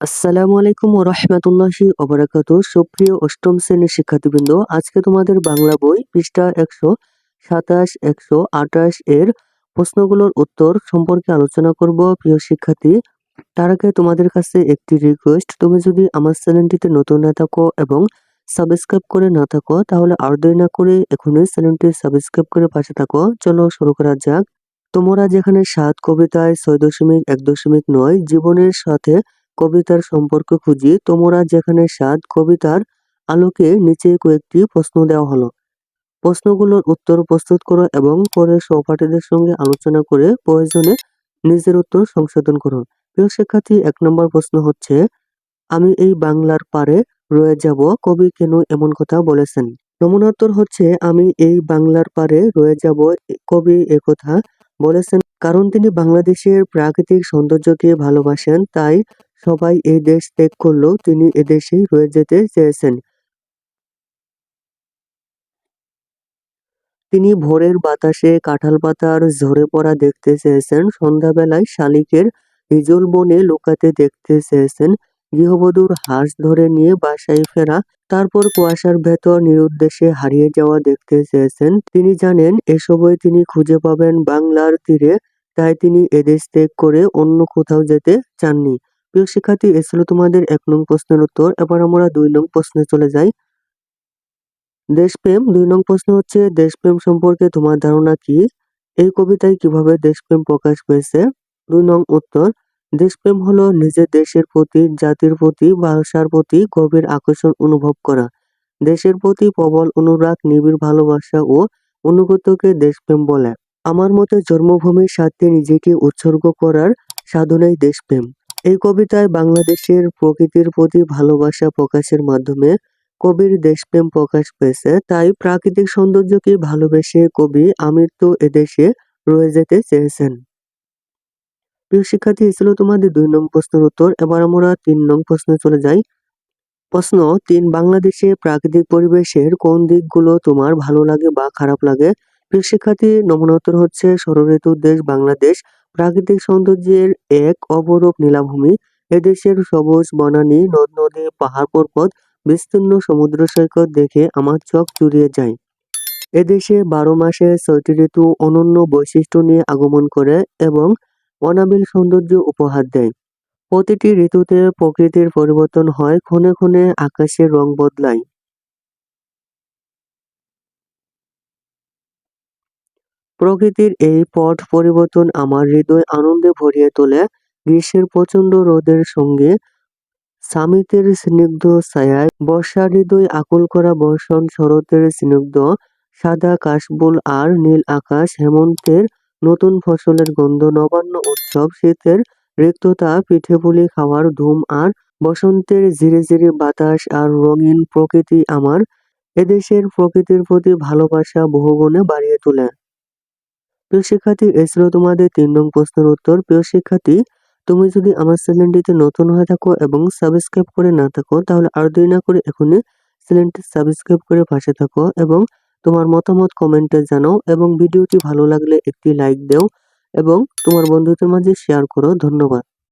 আসসালামু আলাইকুম রহমতুল্লাহি ওবরাকাত সুপ্রিয় অষ্টম শ্রেণির শিক্ষার্থীবৃন্দ, আজকে তোমাদের বাংলা বই পৃষ্ঠা একশো সাতাশ, একশো আঠাশ এর প্রশ্নগুলোর উত্তর সম্পর্কে আলোচনা করব। প্রিয় শিক্ষার্থী, তার আগে তোমাদের কাছে একটি রিকোয়েস্ট তুমি যদি আমার চ্যানেলটিতে নতুন না থাকো এবং সাবস্ক্রাইব করে না থাকো, তাহলে আর দেরি না করে এখনই চ্যানেলটি সাবস্ক্রাইব করে পাশে থাকো। চলো শুরু করা যাক। তোমরা যেখানে সাত কবিতায় ছয় দশমিক এক দশমিক নয় জীবনের সাথে কবিতার সম্পর্ক খুঁজি তোমরা যেখানে সাত কবিতার আলোকে নিচে কয়েকটি প্রশ্ন দেওয়া হলো। প্রশ্নগুলোর উত্তর প্রস্তুত করো এবং পরে সহপাঠীদের সঙ্গে আলোচনা করে প্রয়োজনে নিজের উত্তর সংশোধন করো। প্রিয় শিক্ষার্থী, এক নম্বর প্রশ্ন হচ্ছে, আমি এই বাংলার পারে রয়ে যাব, কবি কেন এমন কথা বলেছেন? নমুনা উত্তর হচ্ছে, আমি এই বাংলার পারে রয়ে যাব, কবি একথা বলেছেন। কারণ তিনি বাংলাদেশের প্রাকৃতিক সৌন্দর্যকে ভালোবাসেন, তাই সবাই এই দেশ ত্যাগ করলেও তিনি এদেশেই রয়ে যেতে চেয়েছেন। তিনি ভোরের বাতাসে কাঁঠাল পাতার ঝরে পড়া দেখতে চেয়েছেন, সন্ধ্যাবেলায় শালিকের হিজল বনে লুকাতে দেখতে চেয়েছেন, গৃহবধূর হাঁস ধরে নিয়ে বাসায় ফেরা, তারপর কুয়াশার ভেতর নিরুদ্দেশে হারিয়ে যাওয়া দেখতে চেয়েছেন। তিনি জানেন এসবই তিনি খুঁজে পাবেন বাংলার তীরে, তাই তিনি এদেশ ত্যাগ করে অন্য কোথাও যেতে চাননি। প্রিয় শিক্ষার্থী, এ ছিল তোমাদের এক নং প্রশ্নের উত্তর। এবার আমরা দুই নং প্রশ্নে চলে যাই। দেশপ্রেম, দুই নং প্রশ্ন হচ্ছে, দেশপ্রেম সম্পর্কে তোমার ধারণা কি? এই কবিতায় কীভাবে দেশপ্রেম প্রকাশ পেয়েছে? দুই নং উত্তর, দেশপ্রেম হলো নিজের দেশের প্রতি, জাতির প্রতি, ভাষার প্রতি গভীর আকর্ষণ অনুভব করা। দেশের প্রতি প্রবল অনুরাগ, নিবিড় ভালোবাসা ও অনুগতকে দেশপ্রেম বলে। আমার মতে জন্মভূমির সাথে নিজেকে উৎসর্গ করার সাধনাই দেশপ্রেম। এই কবিতায় বাংলাদেশের প্রকৃতির প্রতি ভালোবাসা প্রকাশের মাধ্যমে কবির দেশপ্রেম প্রকাশ পেয়েছে। তাই প্রাকৃতিক সৌন্দর্যকে ভালোবেসে কবি আমৃত্যু এদেশে রয়ে যেতে চেয়েছেন। প্রিয় শিক্ষার্থী ছিল তোমাদের দুই নং প্রশ্নের উত্তর। এবার আমরা তিন নং প্রশ্নে চলে যাই। প্রশ্ন তিন, বাংলাদেশে প্রাকৃতিক পরিবেশের কোন দিকগুলো তোমার ভালো লাগে বা খারাপ লাগে? প্রিয় শিক্ষার্থী, নমুনা উত্তর হচ্ছে ষড়ঋতুর দেশ বাংলাদেশ। প্রাকৃতিক সৌন্দর্যের এক অপরূপ নীলাভূমি। এদেশের সবুজ বনানী, নদ নদী, পাহাড় পর্বত, বিস্তীর্ণ সমুদ্র সৈকত দেখে আমার চোখ জুড়িয়ে যায়। এদেশে বারো মাসে ছয়টি ঋতু অনন্য বৈশিষ্ট্য নিয়ে আগমন করে এবং অনাবিল সৌন্দর্য উপহার দেয়। প্রতিটি ঋতুতে প্রকৃতির পরিবর্তন হয়, ক্ষণে ক্ষণে আকাশের রং বদলায়। প্রকৃতির এই পট পরিবর্তন আমার হৃদয় আনন্দে ভরিয়ে তোলে। গ্রীষ্মের প্রচণ্ড রোদের সঙ্গে সামিতের স্নিগ্ধ ছায়ায় বর্ষা হৃদয় আকুল করা বর্ষণ শরতের স্নিগ্ধ সাদা কাশবুল আর নীল আকাশ হেমন্তের নতুন ফসলের গন্ধ নবান্ন উৎসব শীতের রিক্ততা পিঠে পুলি খাওয়ার ধুম আর বসন্তের ধীরে ধীরে বাতাস আর রঙিন প্রকৃতি আমার এদেশের প্রকৃতির প্রতি ভালোবাসা বহুগুণে বাড়িয়ে তোলে। প্রিয় শিক্ষার্থী এ ছিল তোমাদের তিন নং প্রশ্নের উত্তর। প্রিয় শিক্ষার্থী, তুমি যদি আমার চ্যানেলটিতে নতুন হয়ে থাকো এবং সাবস্ক্রাইব করে না থাকো, তাহলে আর দেরি না করে এখনই চ্যানেলটি সাবস্ক্রাইব করে পাশে থাকো এবং তোমার মতামত কমেন্টে জানাও এবং ভিডিওটি ভালো লাগলে একটি লাইক দাও এবং তোমার বন্ধুদের মাঝে শেয়ার করো। ধন্যবাদ।